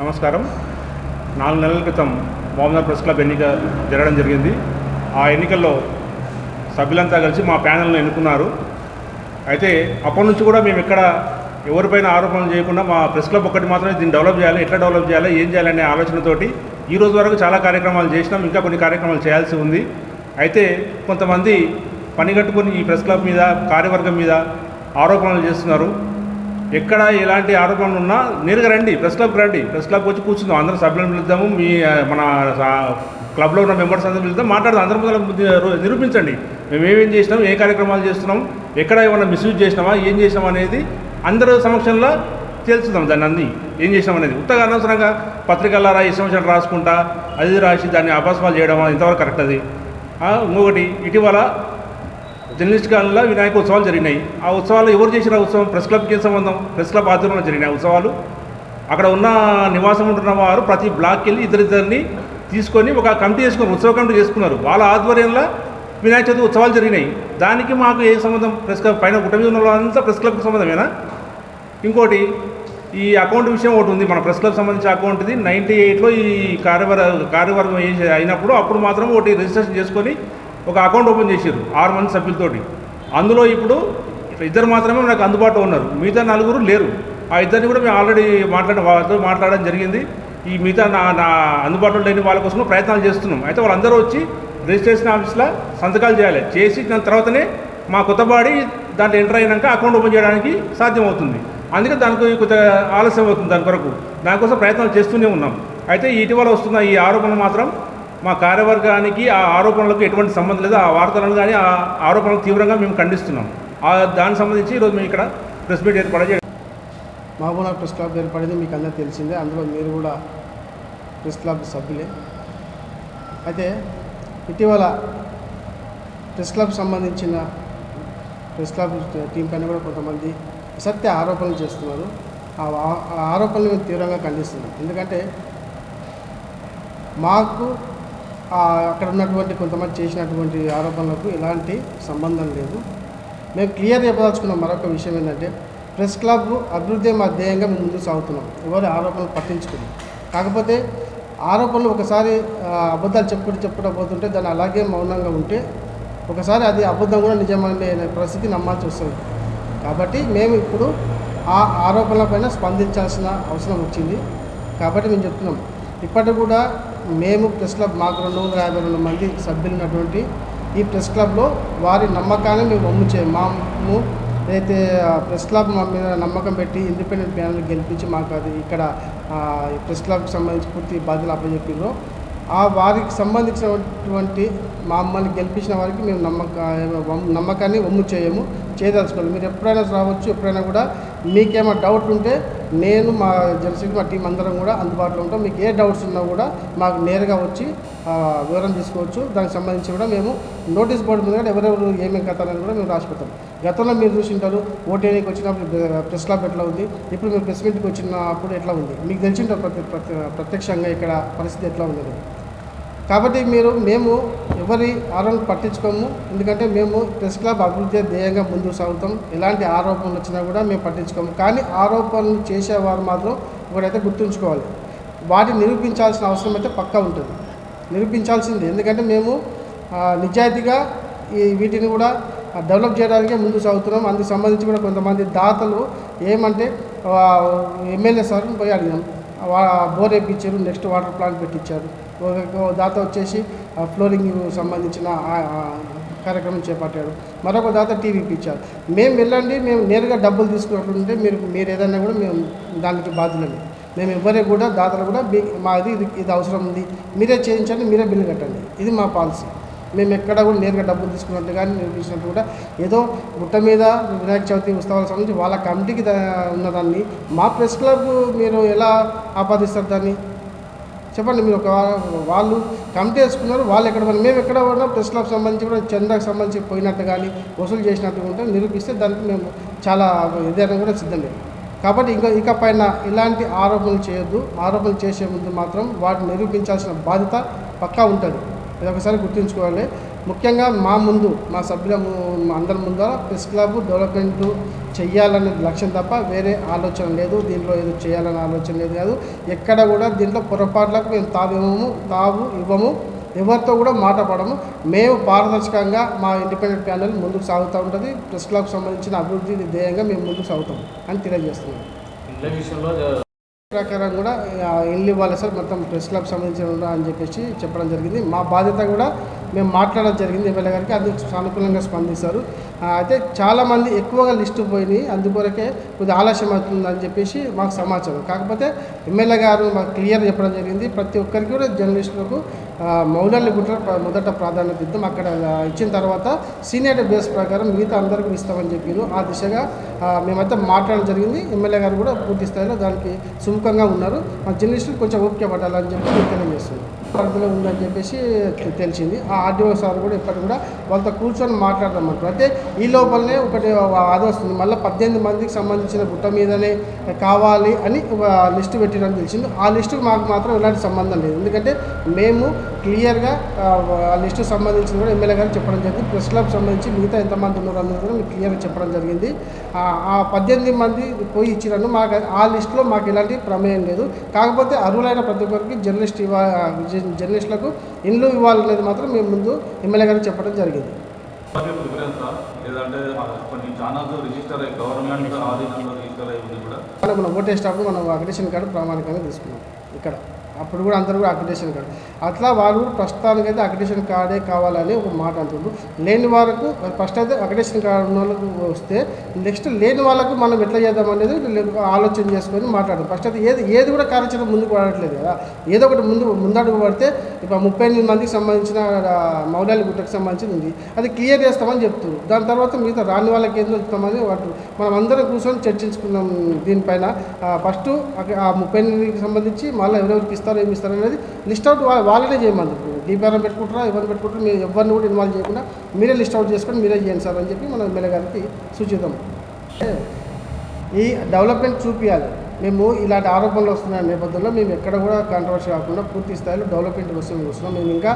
నమస్కారం. నాలుగు నెలల క్రితం మోహమ్మద్ ప్రెస్ క్లబ్ ఎన్నిక జరగడం జరిగింది. ఆ ఎన్నికల్లో సభ్యులంతా కలిసి మా ప్యానల్ను ఎన్నుకున్నారు. అయితే అప్పటి నుంచి కూడా మేము ఇక్కడ ఎవరిపైన ఆరోపణలు చేయకుండా మా ప్రెస్ క్లబ్ ఒక్కటి మాత్రమే దీన్ని డెవలప్ చేయాలి ఎట్లా డెవలప్ చేయాలి ఏం చేయాలనే ఆలోచనతోటి ఈ రోజు వరకు చాలా కార్యక్రమాలు చేసినాం ఇంకా కొన్ని కార్యక్రమాలు చేయాల్సి ఉంది. అయితే కొంతమంది పని కట్టుకొని ఈ ప్రెస్ క్లబ్ మీద కార్యవర్గం మీద ఆరోపణలు చేస్తున్నారు. ఎక్కడ ఎలాంటి ఆరోపణలు ఉన్నా నేరుగా రండి ప్రెస్ క్లబ్కి రండి. ప్రెస్ క్లబ్కి వచ్చి కూర్చుందాం అందరం సభ్యులను పిలుద్దాము మీ మన క్లబ్లో ఉన్న మెంబర్స్ అందరూ పిలుద్దాం మాట్లాడదాం అందరం ముందర నిరూపించండి. మేము ఏమేం చేసినాం ఏ కార్యక్రమాలు చేస్తున్నాం ఎక్కడ ఏమైనా మిస్యూజ్ చేసినామా ఏం చేసినాం అనేది అందరూ సమక్షంలో తెలుసుదాం దాన్ని అన్ని ఏం చేసినాం అనేది. ఉత్తగా అనవసరంగా పత్రికల్లో ఇష్టం వచ్చినట్టు రాసుకుంటా అది రాసి దాన్ని అపాస్పాలు చేయడం ఇంతవరకు కరెక్ట్ అది. ఇంకొకటి ఇటీవల జర్నలిస్ట్ వినాయక ఉత్సవాలు జరిగినాయి. ఆ ఉత్సవాలు ఎవరు చేసిన ఉత్సవం? ప్రెస్ క్లబ్కి ఏం సంబంధం? ప్రెస్ క్లబ్ ఆధ్వర్యంలో జరిగినాయి ఉత్సవాలు. అక్కడ ఉన్న నివాసం ఉంటున్న వారు ప్రతి బ్లాక్కి వెళ్ళి ఇద్దరిద్దరిని తీసుకొని ఒక కమిటీ చేసుకున్నారు ఉత్సవ కమిటీ చేసుకున్నారు. వాళ్ళ ఆధ్వర్యంలో వినాయక చవితి ఉత్సవాలు జరిగినాయి. దానికి మాకు ఏ సంబంధం? ప్రెస్ క్లబ్ పైన గుట్ట ఉన్న వాళ్ళంతా ప్రెస్ క్లబ్కి సంబంధమేనా? ఇంకోటి ఈ అకౌంట్ విషయం ఒకటి ఉంది. మన ప్రెస్ క్లబ్ సంబంధించిన అకౌంట్ ఇది నైంటీ ఎయిట్లో ఈ కార్యవర్గ కార్యవర్గం అయినప్పుడు అప్పుడు మాత్రం ఒకటి రిజిస్ట్రేషన్ చేసుకొని ఒక అకౌంట్ ఓపెన్ చేశారు ఆరు మంది సభ్యులతోటి. అందులో ఇప్పుడు ఇద్దరు మాత్రమే నాకు అందుబాటులో ఉన్నారు. మిగతా నలుగురు లేరు. ఆ ఇద్దరిని కూడా మేము ఆల్రెడీ మాట్లాడే వాళ్ళతో మాట్లాడడం జరిగింది. ఈ మిగతా నా నా అందుబాటులో లేని వాళ్ళ కోసం ప్రయత్నాలు చేస్తున్నాం. అయితే వాళ్ళందరూ వచ్చి రిజిస్ట్రేషన్ ఆఫీస్లో సంతకాలు చేయాలి. చేసి దాని తర్వాతనే మా కొత్త బాడీ దాంట్లో ఎంటర్ అయినాక అకౌంట్ ఓపెన్ చేయడానికి సాధ్యమవుతుంది. అందుకే దానికి కొంత ఆలస్యం అవుతుంది దాని కొరకు. దానికోసం ప్రయత్నాలు చేస్తూనే ఉన్నాం. అయితే ఇటీవల వస్తున్న ఈ ఆరోపణలు మాత్రం మా కార్యవర్గానికి ఆ ఆరోపణలకు ఎటువంటి సంబంధం లేదు. ఆ వార్తలను కానీ ఆ ఆరోపణలు తీవ్రంగా మేము ఖండిస్తున్నాం. ఆ దానికి సంబంధించి ఈరోజు మేము ఇక్కడ ప్రెస్ మీట్ ఏర్పాటు చేయడం మహబూబా ప్రెస్ క్లబ్ ఏర్పడింది. మీకు అందరూ తెలిసిందే అందులో మీరు కూడా ప్రెస్ క్లబ్ సభ్యులే. అయితే ఇటీవల ప్రెస్ క్లబ్ సంబంధించిన ప్రెస్ క్లబ్ టీం పైన కూడా కొంతమంది సత్య ఆరోపణలు చేస్తున్నారు. ఆ ఆరోపణలు తీవ్రంగా ఖండిస్తున్నాం. ఎందుకంటే మాకు అక్కడ ఉన్నటువంటి కొంతమంది చేసినటువంటి ఆరోపణలకు ఎలాంటి సంబంధం లేదు. మేము క్లియర్ చెప్పదలుచుకున్న మరొక విషయం ఏంటంటే ప్రెస్ క్లబ్ అభివృద్ధి మా ధ్యేయంగా మేము ముందుకు సాగుతున్నాం. ఎవరి ఆరోపణలు పట్టించుకుని కాకపోతే ఆరోపణలు ఒకసారి అబద్ధాలు చెప్పుకుంటూ చెప్పుకుంటూ పోతుంటే దాన్ని అలాగే మౌనంగా ఉంటే ఒకసారి అది అబద్ధం కూడా నిజమనే పరిస్థితి నమ్మాల్సి వస్తుంది. కాబట్టి మేము ఇప్పుడు ఆ ఆరోపణలపైన స్పందించాల్సిన అవసరం వచ్చింది. కాబట్టి మేము చెప్తున్నాం. ఇప్పటికి కూడా మేము ప్రెస్ క్లబ్ మాకు రెండు వందల యాభై రెండు మంది సభ్యులు ఉన్నటువంటి ఈ ప్రెస్ క్లబ్లో వారి నమ్మకాన్ని మేము వమ్ము చేయం మాము ఏదైతే ప్రెస్ క్లబ్ మా మీద నమ్మకం పెట్టి ఇండిపెండెంట్ ప్యానల్ గెలిపించి మాకు అది ఇక్కడ ఈ ప్రెస్ క్లబ్కి సంబంధించి పూర్తి బాధ్యతలు అప్పచెప్పిండ్రో ఆ వారికి సంబంధించినటువంటి మమ్మల్ని గెలిపించిన వారికి మేము నమ్మక నమ్మకాన్ని వమ్ము చేయము చేయదలుచుకోవాలి మీరు ఎప్పుడైనా రావచ్చు ఎప్పుడైనా కూడా మీకేమైనా డౌట్ ఉంటే నేను మా జనసేన మా టీం అందరం కూడా అందుబాటులో ఉంటాం. మీకు ఏ డౌట్స్ ఉన్నా కూడా మాకు నేరుగా వచ్చి వివరం తీసుకోవచ్చు. దానికి సంబంధించి కూడా మేము నోటీస్ బోర్డు మీద కూడా ఎవరెవరు ఏమేమి కథ కూడా మేము రాసిపెడతాం. గతంలో మీరు చూసింటారు ఓటేనికి వచ్చినప్పుడు ప్రెస్ క్లబ్ ఎట్లా ఉంది? ఇప్పుడు మీరు ప్రెస్ మీట్కి వచ్చినప్పుడు ఎట్లా ఉంది? మీకు తెలిసింటారు ప్రత్య ప్రత్య- ప్రత్యక్షంగా ఇక్కడ పరిస్థితి ఎట్లా ఉంది? కాబట్టి మీరు మేము ఎవరి ఆరోపణలు పట్టించుకోము. ఎందుకంటే మేము ప్రెస్ క్లబ్ అభివృద్ధి ధ్యేయంగా ముందుకు సాగుతాం. ఎలాంటి ఆరోపణలు వచ్చినా కూడా మేము పట్టించుకోము. కానీ ఆరోపణలు చేసేవారు మాత్రం ఒకటైతే గుర్తుంచుకోవాలి వాటిని నిరూపించాల్సిన అవసరం అయితే పక్కా ఉంటుంది. నిరూపించాల్సింది. ఎందుకంటే మేము నిజాయితీగా ఈ వీటిని కూడా డెవలప్ చేయడానికే ముందుకు సాగుతున్నాం. అందుకు సంబంధించి కూడా కొంతమంది దాతలు ఏమంటే ఎమ్మెల్యే సార్ని పోయి అడిగాం వా- బోర్ వేయించారు నెక్స్ట్ వాటర్ ప్లాంట్ పెట్టించారు. ఒక దాత వచ్చేసి ఫ్లోరింగ్ సంబంధించిన కార్యక్రమం చేపట్టాడు. మరొక దాత టీవీ ఇప్పించారు మేము వెళ్ళండి మేము నేరుగా డబ్బులు తీసుకున్నట్టుంటే మీరు మీరు ఏదైనా కూడా మేము దానికి బాధ్యులండి మేము ఎవరే కూడా దాతలు కూడా మాది ఇది ఇది అవసరం ఉంది. మీరే చేయించండి మీరే బిల్లు కట్టండి. ఇది మా పాలసీ. మేము ఎక్కడ కూడా నేరుగా డబ్బులు తీసుకున్నట్టు కానీ నిర్మించినట్టు కూడా ఏదో గుట్ట మీద వినాయక చవితి ఉత్సవాలకు సంబంధించి వాళ్ళ కమిటీకి ఉన్నదాన్ని. మా ప్రెస్ క్లబ్ మీరు ఎలా ఆపాదిస్తారు దాన్ని? చెప్పండి మీరు ఒక వాళ్ళు కమిటీ వేసుకున్నారు వాళ్ళు ఎక్కడ పోయినా మేము ఎక్కడ పోయినా ప్రెస్ క్లబ్ సంబంధించి కూడా చందాకు సంబంధించి పోయినట్టు కానీ వసూలు చేసినట్టు ఉంటే నిరూపిస్తే దానికి మేము చాలా ఏదైనా కూడా సిద్ధమే కాబట్టి ఇంకా ఇక పైన ఇలాంటి ఆరోపణలు చేయొద్దు. ఆరోపణలు చేసే ముందు మాత్రం వాటిని నిరూపించాల్సిన బాధ్యత పక్కా ఉంటుంది. ఇది ఒకసారి గుర్తుంచుకోవాలి. ముఖ్యంగా మా ముందు మా సభ్యుల అందరి ముందర ప్రెస్ క్లబ్ డెవలప్మెంట్ చెయ్యాలనే లక్ష్యం తప్ప వేరే ఆలోచన లేదు. దీంట్లో ఏదో చేయాలనే ఆలోచన లేదు కాదు. ఎక్కడ కూడా దీంట్లో పొరపాట్లకు మేము తావివ్వము తావు ఇవ్వము ఎవరితో కూడా మాట పడము. మేము పారదర్శకంగా మా ఇండిపెండెంట్ ప్యానెల్ ముందుకు సాగుతూ ఉంటుంది. ప్రెస్ క్లబ్కి సంబంధించిన అభివృద్ధి ధ్యేయంగా మేము ముందుకు సాగుతాం అని తెలియజేస్తున్నాం. ప్రకారం కూడా ఇల్లు ఇవ్వాలి సార్. మొత్తం ప్రెస్ క్లబ్ సంబంధించిన అని చెప్పేసి చెప్పడం జరిగింది. మా బాధ్యత కూడా మేము మాట్లాడడం జరిగింది ఎమ్మెల్యే గారికి అది సానుకూలంగా స్పందిస్తారు అయితే చాలామంది ఎక్కువగా లిస్టు పోయినాయి. అందుకొరకే కొద్దిగా ఆలస్యం అవుతుందని చెప్పేసి మాకు సమాచారం. కాకపోతే ఎమ్మెల్యే గారు మాకు క్లియర్ చెప్పడం జరిగింది. ప్రతి ఒక్కరికి కూడా జర్నలిస్టులకు ఆ, గుట్ట మొదట ప్రాధాన్యత ఇద్దాం. అక్కడ ఇచ్చిన తర్వాత సీనియర్ బేస్ ప్రకారం మిగతా అందరికీ ఇస్తామని చెప్పారు. ఆ దిశగా మేమైతే మాట్లాడడం జరిగింది. ఎమ్మెల్యే గారు కూడా పూర్తి స్థాయిలో దానికి సుముఖంగా ఉన్నారు. మా జర్నలిస్టులు కొంచెం ఓపిక పడాలని చెప్పి నేను తెలియజేస్తున్నాను పరిధిలో ఉందని చెప్పేసి తెలిసింది. ఆ ఆర్డీఓ సార్ కూడా ఇప్పటికి కూడా వాళ్ళతో కూర్చొని మాట్లాడదామంటారు అయితే ఈ లోపలనే ఒకటి అది వస్తుంది. మళ్ళీ పద్దెనిమిది మందికి సంబంధించిన గుట్ట మీదనే కావాలి అని ఒక లిస్టు పెట్టడం తెలిసింది. ఆ లిస్టుకు మాకు మాత్రం ఎలాంటి సంబంధం లేదు. ఎందుకంటే మేము క్లియర్గా ఆ, లిస్టు సంబంధించిన కూడా ఎమ్మెల్యే గారు చెప్పడం జరిగింది. ప్రెస్ క్లబ్ సంబంధించి మిగతా ఎంతమంది ఉన్నారు అన్నది కూడా మీకు క్లియర్గా చెప్పడం జరిగింది. ఆ పద్దెనిమిది మంది పోయి ఇచ్చినాను మాకు ఆ లిస్టులో మాకు ఎలాంటి ప్రమేయం లేదు. కాకపోతే అర్హులైన ప్రతి ఒక్కరికి జర్నలిస్ట్ ఇవ్వ జ- జర్నలిస్టులకు ఇండ్లు ఇవ్వాలనేది మాత్రం మేము ముందు ఎమ్మెల్యే గారికి చెప్పడం జరిగింది. ప్రిఫరెన్స్ లేదంటే కొన్ని ఛానల్స్ రిజిస్టర్ అయ్యి గవర్నమెంట్ ఆధీనంలో రిజిస్టర్ అయ్యి ఉంది కూడా. మనం మనం ఓటేసేటప్పుడు మనం అగ్రేషన్ కార్డు ప్రామాణికంగా తీసుకున్నాం. ఇక్కడ. అప్పుడు కూడా అందరూ కూడా అగ్రేషన్ కార్డు అట్లా వాళ్ళు ప్రస్తుతానికైతే అగ్రేషన్ కార్డే కావాలని ఒక మాట అంటున్నారు లేని వాళ్ళకు ఫస్ట్ అయితే అగ్రేషన్ కార్డు ఉన్న వాళ్ళకు వస్తే నెక్స్ట్ లేని వాళ్ళకు మనం ఎట్లా చేద్దాం అనేది ఆలోచన చేసుకొని మాట్లాడదాం ఫస్ట్ అయితే ఏది ఏది కూడా కార్యాచరణ ముందుకు పడట్లేదు కదా. ఏదో ఒకటి ముందు ముందడుగు పడితే ఇప్పుడు ముప్పై ఎనిమిది మందికి సంబంధించిన మౌలాలి గుట్టకు సంబంధించింది ఉంది. అది క్లియర్ చేస్తామని చెప్తున్నారు. దాని తర్వాత మిగతా రాని వాళ్ళకి ఏం చెప్తామని వాటి మనం అందరం కూర్చొని చర్చించుకున్నాం దీనిపైన. ఫస్ట్ ఆ ముప్పై ఎనిమిదికి సంబంధించి మళ్ళీ ఎవరెవరికి ఇస్తారో ఏమి ఇస్తారో అనేది లిస్ట్ అవుట్ వాళ్ళనే చేయమని డీపీఆర్ఎం పెట్టుకుంటారా ఎవరిని పెట్టుకుంటారు మీరు ఎవరిని కూడా ఇన్వాల్వ్ చేయకుండా మీరే లిస్ట్ అవుట్ చేసుకొని మీరే చేయండి సార్ అని చెప్పి మనం ఎమ్మెల్యే గారికి సూచిద్దాం. ఈ డెవలప్మెంట్ చూపించాలి మేము ఇలాంటి ఆరోపణలు వస్తున్న నేపథ్యంలో మేము ఎక్కడ కూడా కాంట్రవర్సీ కాకుండా పూర్తి స్థాయిలో డెవలప్మెంట్ వస్తుంది కూర్చున్నాం మేము ఇంకా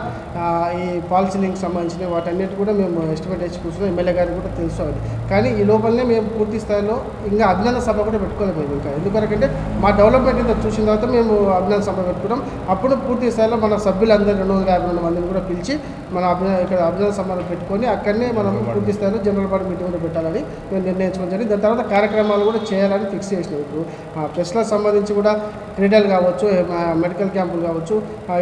ఈ పాలసీ లింక్ సంబంధించిన వాటన్నిటి కూడా మేము ఎస్టిమేట్ వేసి కూర్చున్నాం. ఎమ్మెల్యే గారికి కూడా తెలుసు కానీ ఈ లోపలనే మేము పూర్తి స్థాయిలో ఇంకా అభినందన సభ కూడా పెట్టుకోలేదు ఇంకా. ఎందుకంటే మా డెవలప్మెంట్ ఇంత చూసిన తర్వాత మేము అభినందన సభ పెట్టుకున్నాం. అప్పుడు పూర్తి స్థాయిలో మన సభ్యులందరూ రెండు వందల యాభై రెండు మందిని కూడా పిలిచి మన అభిన ఇక్కడ అభినందన సభను పెట్టుకొని అక్కడనే మనం పూర్తి స్థాయిలో జనరల్ బాడీ మీటింగ్ కూడా పెట్టాలని మేము నిర్ణయించుకోవడం జరిగింది. దాని తర్వాత కార్యక్రమాలు కూడా చేయాలని ఫిక్స్ చేసినాం ఇప్పుడు. ఆ, సంబంధించి కూడా క్రీడలు కావచ్చు మెడికల్ క్యాంపులు కావచ్చు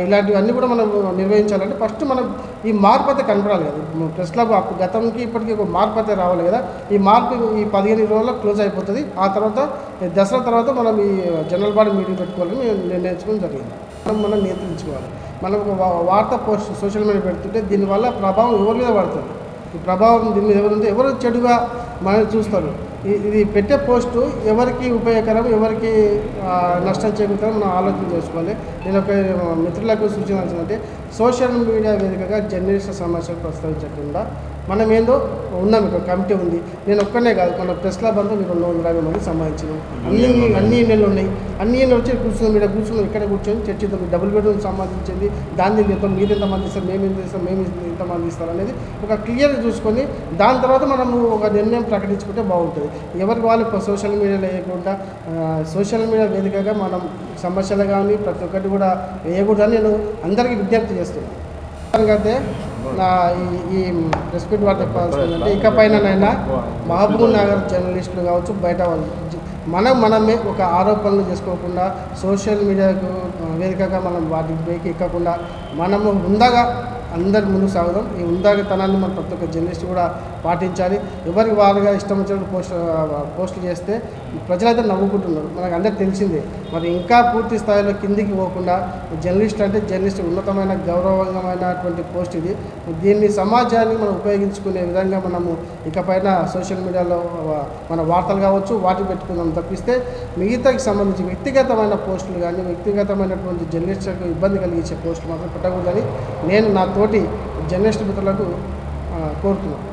ఇలాంటివన్నీ కూడా మనం నిర్వహించాలంటే ఫస్ట్ మనం ఈ మార్పు అయితే కనపడాలి కదా. టెస్ట్లకు అప్పుడు గతంకి ఇప్పటికీ ఒక మార్పు అయితే రావాలి కదా. ఈ మార్పు ఈ పదిహేను రోజుల్లో క్లోజ్ అయిపోతుంది. ఆ తర్వాత దసరా తర్వాత మనం ఈ జనరల్ బాడీ మీటింగ్ పెట్టుకోవాలని నిర్ణయించుకోవడం జరిగింది. మనం మనం నియంత్రించుకోవాలి. మనం ఒక వార్త పోస్ట్ సోషల్ మీడియా పెడుతుంటే దీనివల్ల ప్రభావం ఎవరి మీద పడుతుంది? ఈ ప్రభావం దీని మీద ఎవరు ఉంటే ఎవరు చెడుగా మనం చూస్తారు? ఇది పెట్టే పోస్టు ఎవరికి ఉపయోగకరం ఎవరికి నష్టం చేకూరుతారో మనం ఆలోచన చేసుకోవాలి. నేను ఒక మిత్రులకు సూచించాల్సిందంటే సోషల్ మీడియా వేదికగా జర్నలిస్ట్ సమస్యలు ప్రస్తావించకుండా మనం ఏందో ఉన్నాం ఇక్కడ కమిటీ ఉంది. నేను ఒక్కనే కాదు మన ప్రెస్ క్లబ్ అంతా మీరు రెండు వందల యాభై మంది సంబంధించిన. అన్ని అన్ని ఈమెయిల్ ఉన్నాయి. అన్ని ఈమెయిల్ వచ్చి కూర్చున్నాం ఇక్కడ కూర్చున్నాం ఇక్కడ కూర్చొని చర్చిద్దాం డబుల్ బెడ్రూమ్ సంబంధించింది దాన్ని చెప్తాం మీరు ఎంతమంది ఇస్తారు మేము ఎంత ఇస్తాం మేము ఎంతమంది ఇస్తారు అనేది ఒక క్లియర్ చూసుకొని దాని తర్వాత మనము ఒక నిర్ణయం ప్రకటించుకుంటే బాగుంటుంది. ఎవరికి వాళ్ళు సోషల్ మీడియాలో వేయకుండా సోషల్ మీడియా వేదికగా మనం సమస్యలు కానీ ప్రతి ఒక్కటి కూడా వేయకూడదని నేను అందరికీ విజ్ఞప్తి చేస్తున్నాను. అయితే ఈ- ఈ ప్రెస్ మీట్ వారు చెప్పాల్సిందంటే ఇకపైననైనా మహబూబ్ నగర్ జర్నలిస్టులు కావచ్చు బయట వాళ్ళు మనం మనమే ఒక ఆరోపణలు చేసుకోకుండా సోషల్ మీడియాకు వేదికగా మనం వాటికి పైకి ఎక్కకుండా మనము హుందాగా అందరి ముందు సాగుదాం. ఈ ఉందాగతనాన్ని మన ప్రతి ఒక్క జర్నలిస్ట్ కూడా పాటించాలి. ఎవరికి వారుగా ఇష్టం వచ్చినట్టు పోస్ట్ పోస్టులు చేస్తే ప్రజలైతే నవ్వుకుంటున్నారు. మనకు అందరికి తెలిసిందే. మరి ఇంకా పూర్తి స్థాయిలో కిందికి పోకుండా జర్నలిస్ట్ అంటే జర్నలిస్ట్ ఉన్నతమైన గౌరవంగమైనటువంటి పోస్ట్ ఇది. దీన్ని సమాజాన్ని మనం ఉపయోగించుకునే విధంగా మనము ఇకపైన సోషల్ మీడియాలో మన వార్తలు కావచ్చు వాటి పెట్టుకుందాం తప్పిస్తే మిగతాకి సంబంధించి వ్యక్తిగతమైన పోస్టులు కానీ వ్యక్తిగతమైనటువంటి జర్నలిస్టులకు ఇబ్బంది కలిగించే పోస్టులు మాత్రం పెట్టకూడదని నేను నా తోటి జర్నలిస్ట్ మిత్రులకు కోరుతున్నాను.